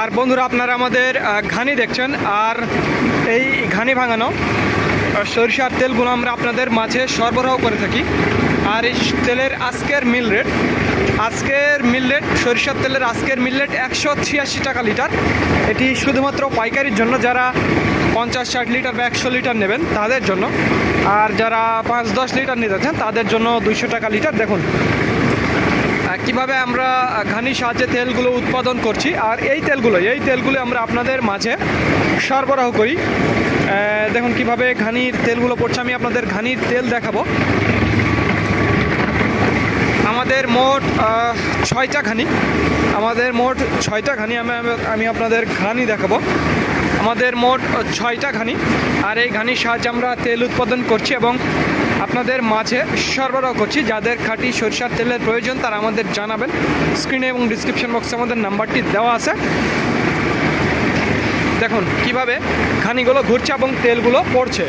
আর বন্ধুরা, আপনারা আমাদের ঘানি দেখছেন। আর এই ঘানি ভাঙানো সরিষার তেলগুলো আমরা আপনাদের মাঝে সরবরাহ করে থাকি। আর এই তেলের আজকের মিল রেট, আজকের মিল রেট, সরিষার তেলের আজকের মিল রেট একশো ছিয়াশি টাকা লিটার। এটি শুধুমাত্র পাইকারির জন্য, যারা পঞ্চাশ ষাট লিটার বা একশো লিটার নেবেন, তাদের জন্য। আর যারা পাঁচ দশ লিটার নিতে চান, তাদের জন্য দুইশো টাকা লিটার। দেখুন কীভাবে আমরা ঘানির সাহায্যে তেলগুলো উৎপাদন করছি, আর এই তেলগুলো এই তেলগুলো আমরা আপনাদের মাঝে সরবরাহ করি। দেখুন কীভাবে ঘানির তেলগুলো পড়ছে, আমি আপনাদের ঘানির তেল দেখাবো। আমাদের মোট ছয়টা ঘানি, আমাদের মোট ছয়টা ঘানি আমি আমি আপনাদের ঘানি দেখাবো। আমাদের মোট ছয়টা ঘানি, আর এই ঘানির সাহায্যে আমরা তেল উৎপাদন করছি এবং আপনাদের মাঝে সরবরাহ করছি। যাদের খাঁটি সরিষার তেলের প্রয়োজন, তারা আমাদের জানাবেন। স্ক্রিনে এবং ডিসক্রিপশন বক্সে আমাদের নাম্বারটি দেওয়া আছে। দেখুন, কীভাবে খানিগুলো ঘুরছে এবং তেলগুলো পড়ছে।